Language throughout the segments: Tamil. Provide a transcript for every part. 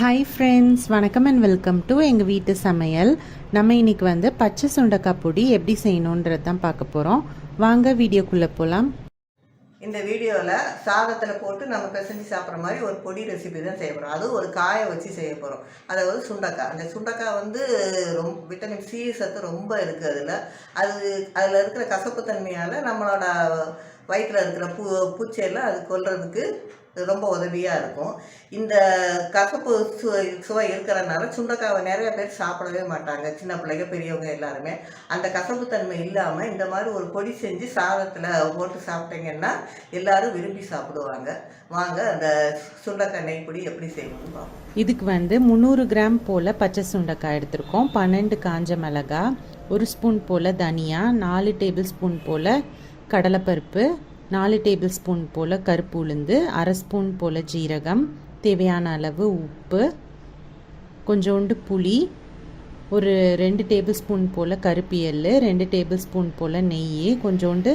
ஹாய் ஃப்ரெண்ட்ஸ் வணக்கம் அண்ட் வெல்கம் டு எங்கள் வீட்டு சமையல். நம்ம இன்றைக்கி வந்து பச்சை சுண்டக்காய் பொடி எப்படி செய்யணுன்றது தான் பார்க்க போகிறோம் வாங்க வீடியோக்குள்ளே போகலாம் இந்த வீடியோவில் சாதத்தில் போட்டு நம்ம பிசைஞ்சு சாப்பிட்ற மாதிரி ஒரு பொடி ரெசிபி தான் செய்ய போகிறோம் அதுவும் ஒரு காயை வச்சு செய்ய போகிறோம் அதாவது சுண்டக்காய். அந்த சுண்டக்காய் வந்து ரொம்ப விட்டமின் சி சத்து ரொம்ப இருக்குது அதில். அது அதில் இருக்கிற கசப்பு தன்மையால் நம்மளோட வயிற்றில் இருக்கிற பூ பூச்சையெல்லாம் அது கொல்றதுக்கு ரொம்ப உதவியாக இருக்கும். இந்த கசப்பு சுவை சுவை இருக்கிறனால சுண்டக்காவை நிறைய பேர் சாப்பிடவே மாட்டாங்க. சின்ன பிள்ளைங்க பெரியவங்க எல்லாருமே. அந்த கசப்பு தன்மை இல்லாமல் இந்த மாதிரி ஒரு பொடி செஞ்சு சாதத்தில் போட்டு சாப்பிட்டீங்கன்னா எல்லாரும் விரும்பி சாப்பிடுவாங்க. வாங்க அந்த சுண்டக்காய் நெய் பொடி எப்படி செய்யணும்னு பார்ப்போம். இதுக்கு வந்து முந்நூறு கிராம் போல் பச்சை சுண்டைக்காய் எடுத்திருக்கோம். பன்னெண்டு காஞ்ச மிளகாய் ஒரு ஸ்பூன் போல் தனியா நாலு டேபிள் ஸ்பூன் போல் கடலைப்பருப்பு நாலு டேபிள் ஸ்பூன் போல் கருப்பு உளுந்து அரை ஸ்பூன் போல் ஜீரகம் தேவையான அளவு உப்பு கொஞ்சோண்டு புளி ஒரு ரெண்டு டேபிள் ஸ்பூன் போல் கருப்பு எள்ளு ரெண்டு டேபிள் ஸ்பூன் போல் நெய் கொஞ்சோண்டு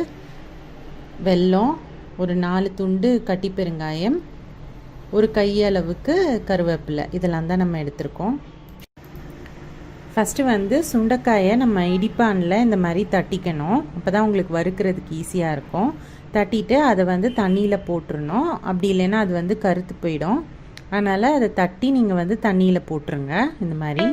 வெல்லம் ஒரு நாலு துண்டு கட்டி பெருங்காயம் ஒரு கையளவுக்கு கருவேப்பிலை. இதெல்லாம் தான் நம்ம எடுத்திருக்கோம். ஃபஸ்ட்டு வந்து சுண்டைக்காயை நம்ம இடிப்பானில் இந்த மாதிரி தட்டிக்கணும். அப்போ தான் உங்களுக்கு வறுக்கிறதுக்கு ஈஸியாக இருக்கும். தட்டிட்டு அதை வந்து தண்ணியில் போட்டுருணும் அப்படி இல்லைன்னா அது வந்து கருத்து போயிடும். அதனால் அதை தட்டி நீங்கள் வந்து தண்ணியில் போட்டுருங்க. இந்த மாதிரி.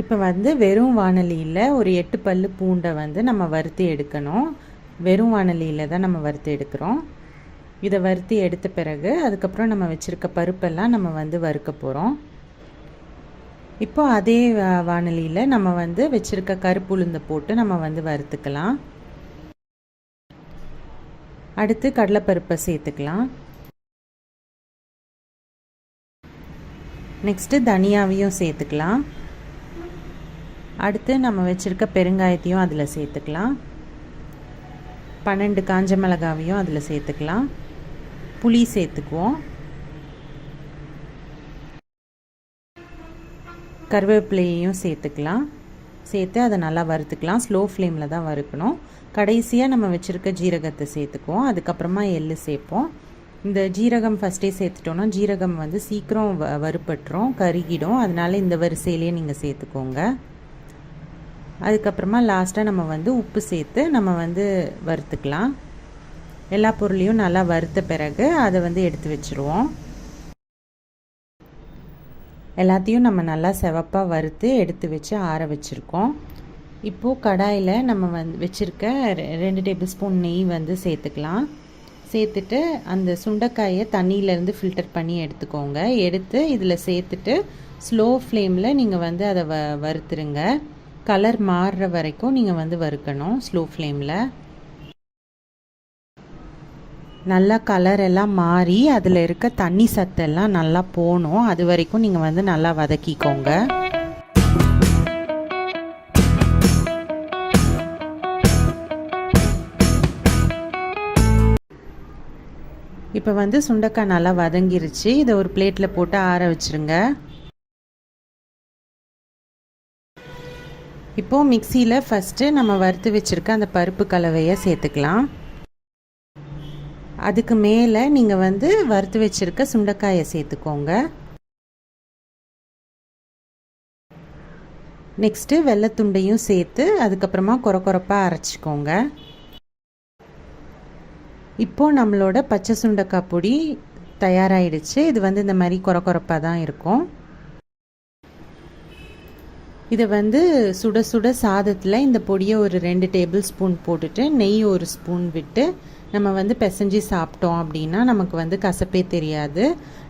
இப்போ வந்து வெறும் வானலியில் ஒரு எட்டு பல்லு பூண்டை வந்து நம்ம வறுத்து எடுக்கணும். வெறும் வானலியில் தான் நம்ம வறுத்து எடுக்கிறோம். இதை வறுத்தி எடுத்த பிறகு அதுக்கப்புறம் நம்ம வச்சுருக்க பருப்பெல்லாம் நம்ம வந்து வறுக்க போகிறோம் இப்போ அதே வானலியில் நம்ம வந்து வச்சுருக்க கருப்பு உளுந்தை போட்டு நம்ம வந்து வறுத்துக்கலாம். அடுத்து கடலைப்பருப்பை சேர்த்துக்கலாம். நெக்ஸ்ட்டு தனியாவையும் சேர்த்துக்கலாம். அடுத்து நம்ம வச்சுருக்க பெருங்காயத்தையும் அதில் சேர்த்துக்கலாம். பன்னெண்டு காஞ்ச மிளகாவையும் அதில் சேர்த்துக்கலாம். புளி சேர்த்துக்குவோம். கருவேப்பிலையையும் சேர்த்துக்கலாம். சேர்த்து அதை நல்லா வறுத்துக்கலாம். ஸ்லோ ஃப்ளேமில் தான் வறுக்கணும். கடைசியாக நம்ம வச்சுருக்க ஜீரகத்தை சேர்த்துக்குவோம். அதுக்கப்புறமா எள்ளு சேர்ப்போம். இந்த ஜீரகம் ஃபஸ்ட்டே சேர்த்துட்டோன்னா ஜீரகம் வந்து சீக்கிரம் வ வறுப்பட்டுரும் கருகிடும். அதனால இந்த வரிசையிலேயே நீங்கள் சேர்த்துக்கோங்க. அதுக்கப்புறமா லாஸ்ட்டாக நம்ம வந்து உப்பு சேர்த்து நம்ம வந்து வறுத்துக்கலாம். எல்லா பொருளையும் நல்லா வறுத்த பிறகு அதை வந்து எடுத்து வச்சுருவோம். எல்லாத்தையும் நம்ம நல்லா செவப்பாக வறுத்து எடுத்து வச்சு ஆற வச்சுருக்கோம். இப்போது கடாயில் நம்ம வந்து வச்சுருக்க ரெண்டு டேபிள் ஸ்பூன் நெய் வந்து சேர்த்துக்கலாம். சேர்த்துட்டு அந்த சுண்டைக்காயை தண்ணியிலேருந்து ஃபில்டர் பண்ணி எடுத்துக்கோங்க. எடுத்து இதில் சேர்த்துட்டு ஸ்லோ ஃப்ளேமில் நீங்கள் வந்து அதை வ வறுத்துருங்க. கலர் மாறுற வரைக்கும் நீங்கள் வந்து வறுக்கணும் ஸ்லோ ஃப்ளேமில். நல்லா கலர் எல்லாம் மாறி அதில் இருக்க தண்ணி சத்தெல்லாம் நல்லா போகணும் அது வரைக்கும் நீங்கள் வந்து நல்லா வதக்கிக்கோங்க. இப்போ வந்து சுண்டக்காய் நல்லா வதங்கிருச்சு. இதை ஒரு பிளேட்டில் போட்டு ஆற வச்சுருங்க. இப்போது மிக்சியில் ஃபஸ்ட்டு நம்ம வறுத்து வச்சுருக்க அந்த பருப்பு கலவையை சேர்த்துக்கலாம். அதுக்கு மேலே நீங்கள் வந்து வறுத்து வச்சுருக்க சுண்டைக்காயை சேர்த்துக்கோங்க. நெக்ஸ்ட்டு வெள்ளத்துண்டையும் சேர்த்து அதுக்கப்புறமா குறை குறைப்பாக அரைச்சிக்கோங்க. இப்போது நம்மளோட பச்சை சுண்டைக்காய் பொடி தயாராகிடுச்சு இது வந்து இந்த மாதிரி குறை குறைப்பாக தான் இருக்கும். இதை வந்து சுட சுட சாதத்தில் இந்த பொடியை ஒரு ரெண்டு டேபிள் ஸ்பூன் போட்டுட்டு நெய் ஒரு ஸ்பூன் விட்டு நம்ம வந்து பிசைஞ்சு சாப்பிட்டோம் அப்படின்னா நமக்கு வந்து கசப்பே தெரியாது.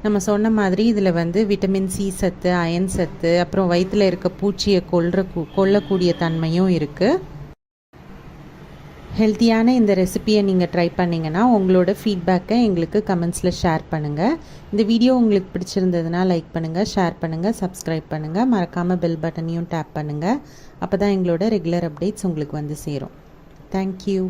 நம்ம சொன்ன மாதிரி இதில் வந்து விட்டமின் சி சத்து அயன் சத்து அப்புறம் வயிற்றில் இருக்க பூச்சியை கொல்ற கொல்லக்கூடிய தன்மையும் இருக்குது ஹெல்த்தியான இந்த ரெசிப்பியை நீங்கள் ட்ரை பண்ணிங்கன்னா உங்களோட ஃபீட்பேக்கை எங்களுக்கு கமெண்ட்ஸில் ஷேர் பண்ணுங்கள் இந்த வீடியோ உங்களுக்கு பிடிச்சிருந்ததுன்னா லைக் பண்ணுங்கள் ஷேர் பண்ணுங்கள் சப்ஸ்கிரைப் பண்ணுங்கள் மறக்காமல் பெல் பட்டனையும் டேப் பண்ணுங்கள் அப்போ தான் எங்களோட ரெகுலர் அப்டேட்ஸ் உங்களுக்கு வந்து சேரும். தேங்க்யூ